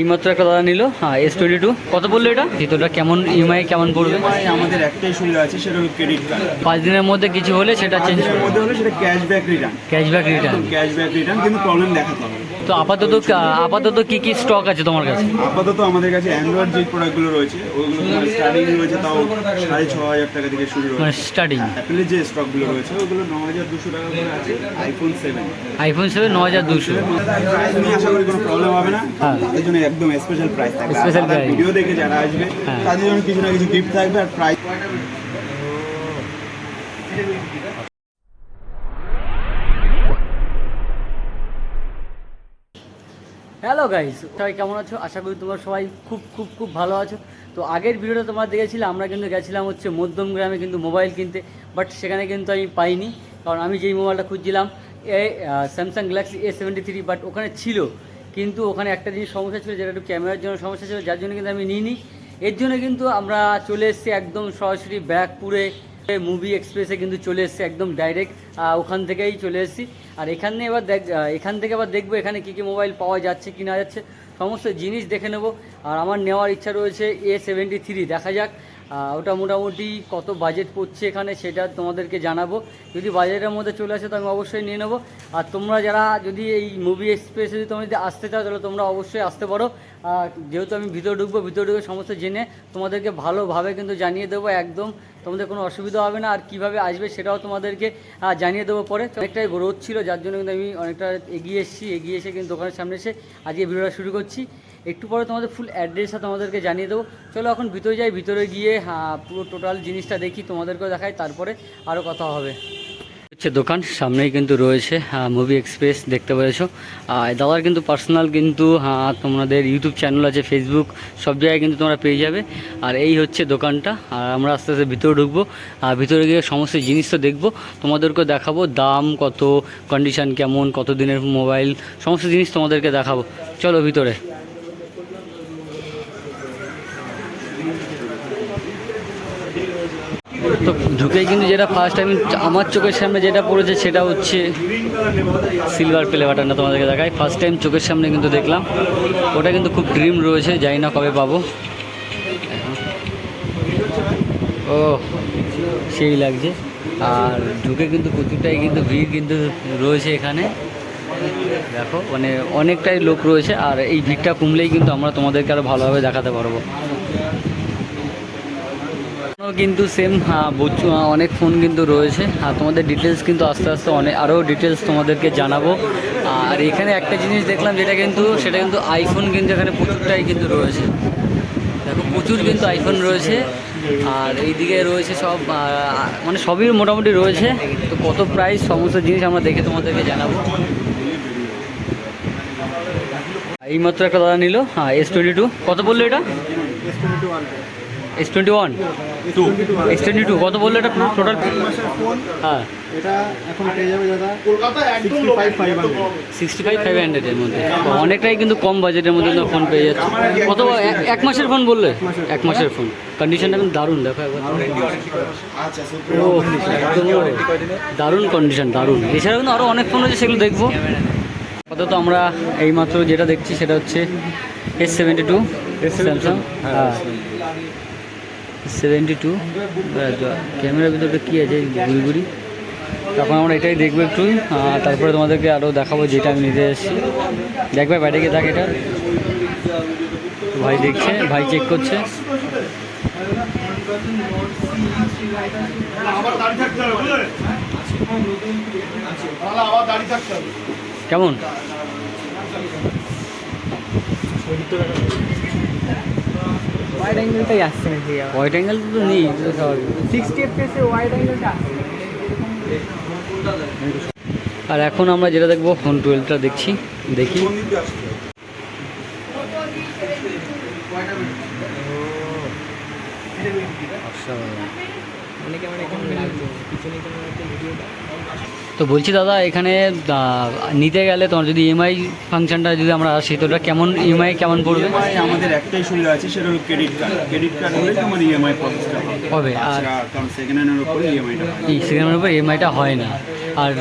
এইমাত্র একটা দাদা নিল হ্যাঁ এস টোয়েন্টি টু কত বলল এটা? ভিতরটা কেমন ইএমআই কেমন পড়বে? আমাদের একটাই সুবিধা আছে সেটা হলো ক্রেডিট কার্ড পাঁচ দিনের মধ্যে কিছু হলে সেটা চেঞ্জ মধ্যে হলে সেটা cashback return cashback return cashback return কিন্তু প্রবলেম দেখাতে হবে। তো আপাতত আপাতত কি কি স্টক আছে তোমার কাছে? আপাতত আমাদের কাছে অ্যান্ড্রয়েড যে প্রোডাক্টগুলো রয়েছে ওইগুলো স্টার্টিং রয়েছে তাও সাড়ে ছ হাজার টাকা থেকে শুরু মানে স্টার্টিং অ্যাপেলের যে স্টকগুলো রয়েছে ওগুলো ন হাজার দুশো টাকা করে আছে আইফোন সেভেন আইফোন সেভেন ন হাজার দুশো। প্রাইস নিয়ে আশা করি কোনো প্রবলেম হবে না। হ্যাঁ। তাদের জন্য একদম স্পেশাল প্রাইস থাকবে। Price। ভিডিও দেখে যারা আসবে হ্যাঁ। তাদের জন্য কিছু না কিছু গিফট থাকবে আর প্রাইস হ্যালো গাইস সবাই কেমন আছো? আশা করি তোমরা সবাই খুব খুব খুব ভালো আছো। তো আগের ভিডিওটা তোমরা দেখেছিলে, আমরা কিন্তু গেছিলাম হচ্ছে মধ্যম গ্রামে কিন্তু মোবাইল কিনতে বাট সেখানে কিন্তু আমি পাইনি, কারণ আমি যেই মোবাইলটা খুঁজছিলাম, এ Samsung Galaxy A seventy three but ওখানে ছিল। কিন্তু ওখানে একটা জিনিস সমস্যা ছিল, যেটা একটু ক্যামেরার জন্য সমস্যা ছিল, যার জন্য কিন্তু আমি নিইনি। এর জন্য কিন্তু আমরা চলে এসেছি একদম সরাসরি ব্যারাকপুরে মুভি এক্সপ্রেসে কিন্তু চলে এসেছি, একদম ডাইরেক্ট ওখান থেকেই চলে এসেছি। আর এখানে এবার দেখ এখান থেকে আবার দেখব এখানে কী কী মোবাইল পাওয়া যাচ্ছে, কি না যাচ্ছে, সমস্ত জিনিস দেখে নেব। আর আমার নেওয়ার ইচ্ছা রয়েছে এ সেভেন্টি থ্রি দেখা যাক। ওটা মোটামুটি কত বাজেট পড়ছে এখানে সেটা তোমাদেরকে জানাব। যদি বাজেটের মধ্যে চলে আসে তো আমি অবশ্যই নিয়ে নেব। আর তোমরা যারা যদি এই মুভি এক্সপ্রেসে যদি তোমরা যদি আসতে চাও, তাহলে তোমরা অবশ্যই আসতে পারো। যেহেতু আমি ভিতরে ঢুকবো, ভিতরে ঢুকে সমস্ত জেনে তোমাদেরকে ভালোভাবে কিন্তু জানিয়ে দেবো একদম। তোমাদের কোনো অসুবিধা হবে না। আর কীভাবে আসবে সেটাও তোমাদেরকে জানিয়ে দেবো পরে। অনেকটাই রোদ ছিল, যার জন্য কিন্তু আমি অনেকটা এগিয়ে এসেছি। এগিয়ে এসে কিন্তু দোকানের সামনে এসে আজকে ভিডিওটা শুরু করছি। একটু পরে তোমাদের ফুল অ্যাড্রেসটা তোমাদেরকে জানিয়ে দেবো। চলো এখন ভিতরে যাই ভিতরে গিয়ে হ্যাঁ, পুরো টোটাল জিনিসটা দেখি তোমাদেরকেও দেখাই তারপরে আরও কথা হবে। হচ্ছে দোকান সামনেই কিন্তু রয়েছে মুভি এক্সপ্রেস দেখতে পেরেছ। দাদার কিন্তু পার্সোনাল কিন্তু হ্যাঁ, তোমাদের ইউটিউব চ্যানেল আছে ফেসবুক সব জায়গায় কিন্তু তোমরা পেয়ে যাবে। আর এই হচ্ছে দোকানটা আর আমরা আস্তে আস্তে ভিতরে ঢুকবো। আর ভিতরে গিয়ে সমস্ত জিনিস তো দেখব তোমাদেরকে দেখাবো দাম কত কন্ডিশন কেমন কত দিনের মোবাইল সমস্ত জিনিস তোমাদেরকে দেখাবো। চলো ভিতরে। তো ঢুকেই কিন্তু যেটা ফার্স্ট টাইম আমার চোখের সামনে যেটা পড়েছে সেটা হচ্ছে সিলভার প্লে বাটনটা তোমাদেরকে দেখাই। ফার্স্ট টাইম চোখের সামনে কিন্তু দেখলাম। ওটা কিন্তু খুব ড্রিম রয়েছে, জানি না কবে পাবো। ও, সেই লাগছে। আর ঢুকে কিন্তু প্রচুরটাই কিন্তু ভিড় কিন্তু রয়েছে এখানে। দেখো মানে অনেকটাই লোক রয়েছে, আর এই ভিড়টা কমলেই কিন্তু আমরা তোমাদেরকে আরও ভালোভাবে দেখাতে পারব। কিন্তু সেম অনেক ফোন কিন্তু রয়েছে। আর তোমাদের ডিটেলস কিন্তু আস্তে আস্তে অনেক আরও ডিটেলস তোমাদেরকে জানাব। আর এখানে একটা জিনিস দেখলাম যেটা কিন্তু, সেটা কিন্তু আইফোন কিন্তু এখানে প্রচুরটাই কিন্তু রয়েছে। দেখো, প্রচুর কিন্তু আইফোন রয়েছে। আর এইদিকে রয়েছে সব মানে সবই মোটামুটি রয়েছে। তো কত প্রাইস সমস্ত জিনিস আমরা দেখে তোমাদেরকে জানাব। এইমাত্র একটা দাদা নিল হ্যাঁ এস টোয়েন্টি টু কত বলল এটা? S twenty one two S twenty two কত বলল এটা টোটাল হ্যাঁ। এটা এখন পেয়ে যাবে দাদা সিক্সটি ফাইভ ফাইভ হান্ড্রেডের মধ্যে। অনেকটাই কিন্তু কম বাজেটের মধ্যে ফোন পেয়ে যাচ্ছে। কত এক- এক মাসের ফোন বললে? এক মাসের ফোন কন্ডিশনটা কিন্তু দারুণ দেখো একবার। আচ্ছা দারুণ কন্ডিশন দারুণ। এছাড়াও কিন্তু আরও অনেক ফোন আছে সেগুলো দেখব। আপাতত আমরা এইমাত্র যেটা দেখছি সেটা হচ্ছে এস সেভেন্টি টু স্যামসাং হ্যাঁ সেভেন্টি টু। ক্যামেরার ভিতরে কী আছে? ঘুরি তখন আমরা এটাই দেখব একটু। তারপরে তোমাদেরকে আরও দেখাবো যেটা আমি নিতে এসেছি। দেখবে বাইরে গিয়ে দেখ এটা। ভাই দেখছে, ভাই চেক করছে। কেমন? ওয়াইড অ্যাঙ্গেলটাই আসছে না ঠিক আছে ওয়াইড অ্যাঙ্গেল তো নেই স্বাভাবিক। সিক্সটি এফপিএসে ওয়াইড অ্যাঙ্গেলটা আসছে আর এখন আমরা যেটা দেখব ফোন টুয়েলভটা দেখছি দেখি। অসাধারণ। অনেকে মানে পিছনে তো বলছি দাদা এখানে নিতে গেলে তোমার যদি ইএমআই ফাংশনটা যদি আমরা আসি তো ওটা কেমন ইএমআই কেমন পড়বে? EMI আমাদের একটাই সুবিধা আছে সেটা হলো ক্রেডিট কার্ড ক্রেডিট কার্ড হলে তোমার ইএমআই প্রসেসটা হবে। হবে আর আচ্ছা কারণ সেকেন্ড হ্যান্ডের উপরে ইএমআইটা সেকেন্ড হ্যান্ডের উপর ইএমআইটা হয় না। আর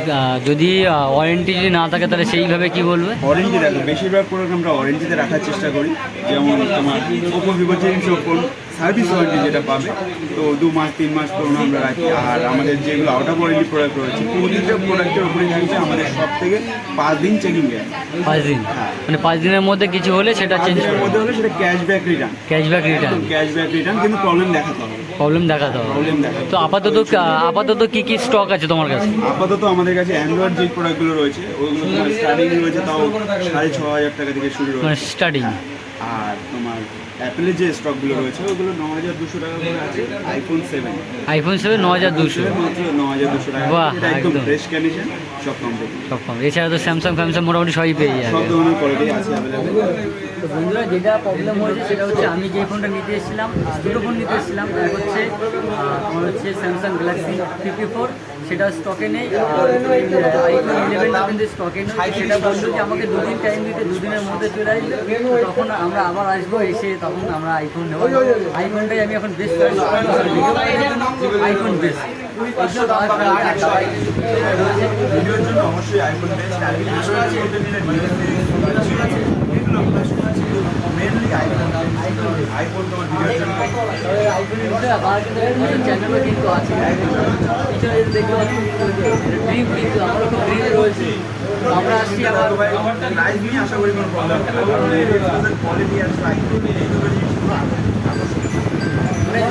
যদি ওয়ারেন্টি যদি না থাকে তাহলে সেইভাবে কি বলবে? ওয়ারেন্টি দেখো বেশিরভাগ প্রোডাক্ট আমরা ওয়ারেন্টিতে রাখার চেষ্টা করি। যেমন তোমার Oppo Vivo change phone service warranty যেটা পাবে তো দু মাস তিন মাস পুরনো আমরা রাখি। আর আমাদের যেগুলো আউট অফ ওয়ারেন্টি প্রোডাক্ট রয়েছে প্রতিটা প্রোডাক্টের উপরে থাকছে আমাদের সব থেকে পাঁচ দিন চেকিং গ্যারান্টি পাঁচ দিন? মানে পাঁচ দিনের মধ্যে কিছু হলে সেটা চেঞ্জ মধ্যে হলে সেটা cashback return cashback return cashback return কিন্তু প্রবলেম দেখাতে হবে। প্রবলেম দেখা দাও প্রবলেম দেখা তো আপাতত আপাতত কি কি স্টক আছে তোমার কাছে? আপাতত আমাদের কাছে অ্যান্ড্রয়েড যে প্রোডাক্টগুলো রয়েছে ওইগুলো স্টার্টিং রয়েছে তাও সাড়ে ছ হাজার টাকা থেকে শুরু মানে রয়েছে। স্টার্টিং আর তোমার অ্যাপেলের যে স্টকগুলো রয়েছে ওগুলো ন হাজার দুশো টাকা করে আছে আইফোন সেভেন আইফোন সেভেন ন হাজার দুশো মাত্র ন হাজার দুশো টাকা বাহ, একদম। ফ্রেশ কন্ডিশন সব কোম্পানি সব কম এছাড়া তো স্যামসাং ফ্যামসাং মোটামুটি সবই পেয়ে যাবে। সব ধরনের কোয়ালিটি আছে অ্যাভেলেবেল তো বন্ধুরা যেটা প্রবলেম হয়েছে সেটা হচ্ছে আমি যে ফোনটা নিতে এসেছিলাম দুটো ফোন নিতে এসেছিলাম এক হচ্ছে আহ, তোমার হচ্ছে স্যামসাং গ্যালাক্সি ফিফটি ফোর সেটা স্টকে নেই আইফোন ইলেভেনটা কিন্তু স্টকে নেই। সেটা বলল যে আমাকে দুদিন টাইম দিতে দুদিনের মধ্যে চলে আসবে। তখন আমরা আবার আসব এসে তখন আমরা আইফোন নেব। আইফোনটাই আমি এখন বেস্ট আইফোন বেস্ট ভিডিওর জন্য অবশ্যই আইফোন বেস্ট আমরা আসছি প্রাইস নিয়ে আশা করি কোনো প্রবলেম কোয়ালিটি মানে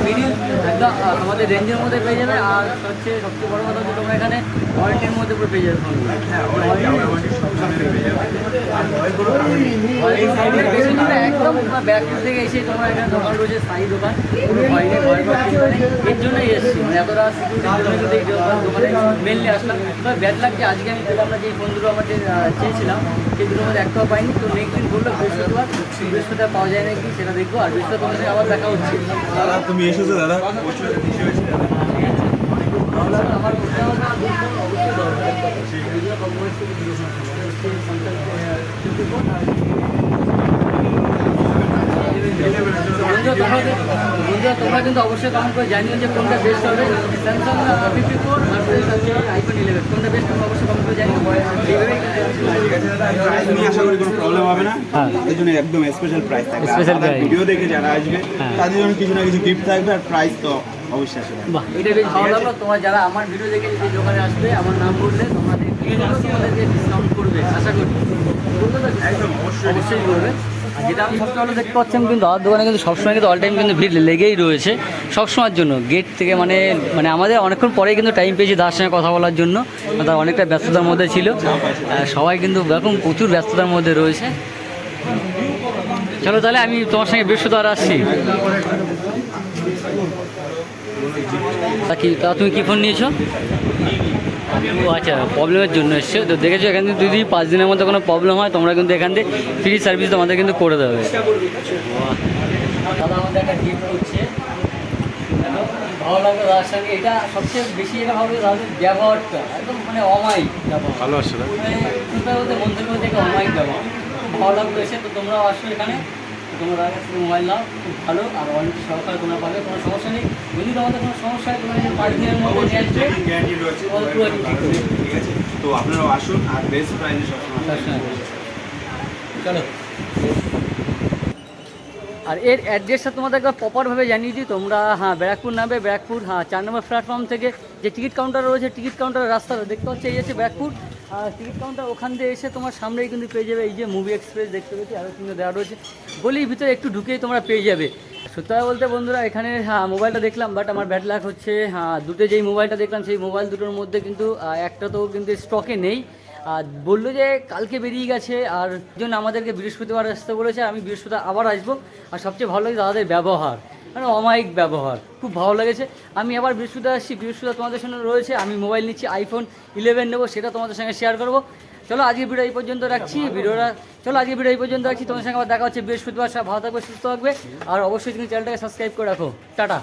একদম আমাদের রেঞ্জের মধ্যে পেয়ে যাবে আর হচ্ছে সবচেয়ে বড় কথা হচ্ছে তোমরা এখানে ওয়ারেন্টির মধ্যে পুরো পেয়ে যাবে। হ্যাঁ আমরা একদম ব্যাকপুর থেকে এসে তোমার এখানে দোকান রয়েছে স্থায়ী দোকান। এর জন্যই এসেছি। মানে এতটা সিকিউরিটির জন্য কিন্তু এই দোকান- মেনলি আসলাম। তবে ব্যাড লাগছে আজকে আমি না যে ফোনগুলো আমার যে চেয়েছিলাম। সেই দুটোর মধ্যে একটাও পাইনি। তো নেক্সট দিন বলল বৃহস্পতিবার। বৃহস্পতিবার পাওয়া যায় নাকি সেটা দেখব। আর বৃহস্পতিবার আবার দেখা হচ্ছে। তুমি এসেছ দাদা? দাদা বন্ধুরা তোমরা কিন্তু- অবশ্যই কমেন্ট করে জানিও যে কোনটা বেস্ট হবে। স্যামসাং ফিফটি ফোর আর আইফোন ইলেভেন কোনটা বেস্ট তোমরা অবশ্যই কমেন্ট করে জানিও। আশা করি কোনো প্রবলেম হবে না। হ্যাঁ। জন্য একদম স্পেশাল প্রাইস থাকবে। স্পেশাল ভিডিও দেখে যারা আসবে হ্যাঁ। তাদের জন্য কিছু না কিছু গিফট থাকবে আর প্রাইস তো অবশ্যই আসবে এটা বেশ ভালো লাগল। তোমার যারা আমার ভিডিও দেখে যদি দোকানে আসবে আমার নাম বললে তোমাদের ডিসকাউন্ট করবে। আশা করি। একদম। অবশ্যই করবে। কিন্তু দাদার দোকানে কিন্তু সবসময় কিন্তু অল টাইম কিন্তু ভিড় লেগেই রয়েছে। সবসময়ের জন্য গেট থেকে মানে মানে আমাদের অনেকক্ষণ পরেই কিন্তু টাইম পেয়েছি দাদার সঙ্গে কথা বলার জন্য। তার অনেকটা ব্যস্ততার মধ্যে ছিল। সবাই কিন্তু এখন প্রচুর ব্যস্ততার মধ্যে রয়েছে। চলো তাহলে আমি তোমার সঙ্গে বৃহস্পতিবার আসছি। তা কি, তা তুমি কী ফোন নিয়েছো? ও আচ্ছা প্রবলেমের জন্য এসছে। তো দেখেছ এখান থেকে যদি পাঁচ দিনের মধ্যে কোনো প্রবলেম হয় তোমরা কিন্তু এখান থেকে ফ্রি সার্ভিস তোমাদের কিন্তু করে দেবে। দাদা আমাদের একটা গিফট করছে ভালো লাগল দাদার সঙ্গে। এটা সবচেয়ে বেশি এটা ভালো লাগে দাদাদের ব্যবহারটা। একদম মানে অমায়িক ব্যবহার। ভালো আসছে না? মানে বলতে একটা অমায়িক ব্যবহার। খুব ভালো লাগল এসে তো তোমরাও আসো এখানে। তোমরা কাছ থেকে মোবাইল নাও খুব ভালো। আর অনেক সহকারে তোমরা পাবে কোনো সমস্যা নেই। যদি তোমাদের কোনো সমস্যা হয় তোমরা দিনের মধ্যে নিয়ে আসবে। গ্যারান্টি রয়েছে ঠিক আছে তো আপনারাও আসুন আর বেস্ট প্রাইসে সবসময় সবসময়। চলো। আর এর অ্যাড্রেসটা তোমাদের একবার প্রপারভাবে জানিয়ে দিই। তোমরা হ্যাঁ ব্যারাকপুর নামবে ব্যারাকপুর হ্যাঁ চার নম্বর প্ল্যাটফর্ম থেকে যে টিকিট কাউন্টার রয়েছে টিকিট কাউন্টারের রাস্তাটা দেখতে পাচ্ছি এই হচ্ছে ব্যারাকপুর। টিকিট কাউন্টার ওখান দিয়ে এসে তোমার সামনেই কিন্তু পেয়ে যাবে এই যে মুভি এক্সপ্রেস দেখতে পেয়েছি আরও কিন্তু দেওয়া রয়েছে। গলির ভিতরে একটু ঢুকেই তোমরা পেয়ে যাবে। সত্যি বলতে বন্ধুরা, এখানে হ্যাঁ মোবাইলটা দেখলাম বাট আমার ব্যাড লাক হচ্ছে হ্যাঁ দুটো যেই মোবাইলটা দেখলাম, সেই মোবাইল দুটোর মধ্যে কিন্তু একটা তো কিন্তু স্টকে নেই। আর বলল যে কালকে বেরিয়ে গেছে, আর জন্য আমাদেরকে বৃহস্পতিবার আসতে বলেছে, আমি বৃহস্পতিবার আবার আসব। আর সবচেয়ে ভালো লাগে দাদাদের ব্যবহার। মানে অমায়িক ব্যবহার। খুব ভালো লেগেছে। আমি আবার বৃহস্পতিবার আসছি বৃহস্পতিবার তোমাদের সঙ্গে রয়েছে। আমি মোবাইল নিচ্ছি আইফোন ইলেভেন নেব, সেটা তোমাদের সঙ্গে শেয়ার করব। চলো আজকে ভিডিও এই পর্যন্ত রাখছি। ভিডিওটা চলো আজকে ভিডিও এই পর্যন্ত রাখছি। তোমাদের সঙ্গে আবার দেখা হচ্ছে বৃহস্পতিবার। ভালো থাকবে, সুস্থ থাকবে। আর অবশ্যই তুমি চ্যানেলটাকে সাবস্ক্রাইব করে রাখো। টাটা।